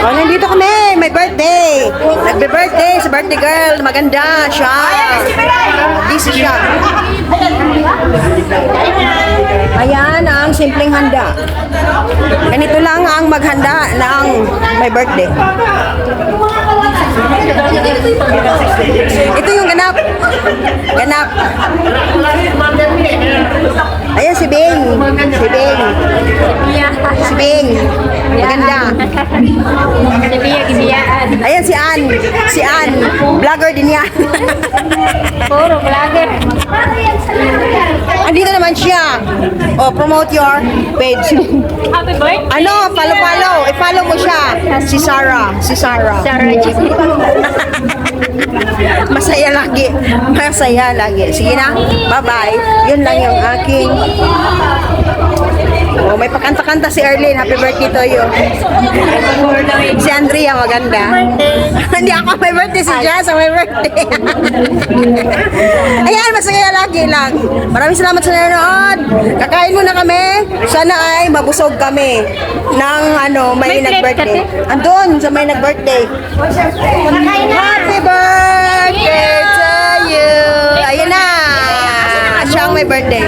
Oh, nandito kami. May birthday. Nagbe-birthday sa birthday girl. Maganda siya. Busy siya. Ayan ang simpleng handa. Ganito lang ang maghanda ng may birthday. Ito yung ganap. Ganap. Ayan si Bing. Si Bing. Si Bing. Maganda. Sabiya, gibiyaan. Ayan si Ann. Si Ann. Vlogger din yan. Puro vlogger. Andito naman siya. Oh, promote your page. Happy birthday. Ano, follow-follow. I-follow mo siya. Si Sarah. Si Sarah. Sarah G. Masaya lagi. Masaya lagi. Sige na. Bye-bye. Yun lang yung aking... Oh, may pakanta-kanta si Erlyn. Happy birthday to you. Si Andrea, maganda. Hindi ako may birthday. Si Jazz ang may birthday. Ayan, masaya lagi lang. Maraming salamat sa nanonood. Kakain muna kami. Sana ay mabusog kami ng ano, may, May nag-birthday. Andun, sa may nag-birthday. Happy birthday to you! Ayun na! Siya ang may birthday.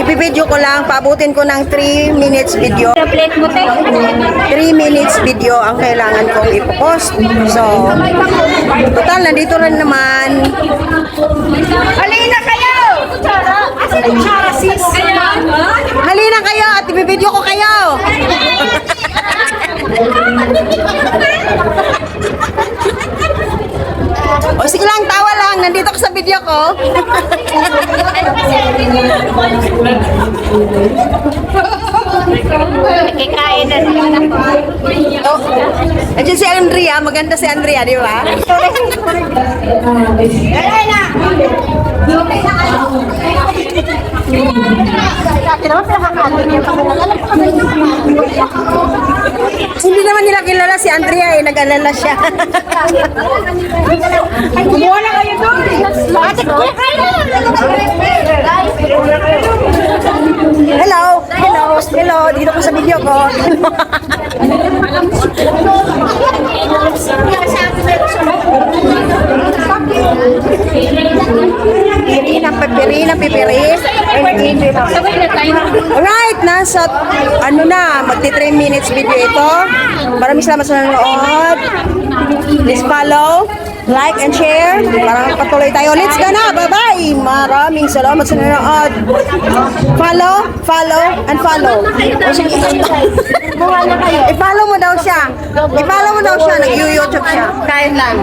Ipipidyo ko lang, paabutin ko ng 3 minutes video. Sa plate mo, te. 3 minutes video ang kailangan kong ipopost. So, total, nandito rin naman. Halina kayo! Asan yung Sarah, sis? Halina kayo at ibibidyo ko kayo! o sige lang, tawa lang. Nandito ko sa video ko. Kikain na sila na po. Andiyan si Andrea. Maganda si Andrea, di ba? Hindi naman nila kilala si Andrea eh. Nag-alala siya. Kumuha na kayo doon. Ate, kuya kayo. Dito ko sa video ko. Pipirina, pipiris. Sabay na tayo. Alright, nasa ano na, magti 3 minutes video ito. Maraming salamat sa nanonood. Please follow, like, and share. Para patuloy tayo. Let's go na. Bye-bye. Maraming salamat sa nanonood. Follow, follow, and follow. O sige. Kumuha na kayo. I-follow mo daw siya. I-follow mo daw siya. Nag-YouTube siya. Kain lang.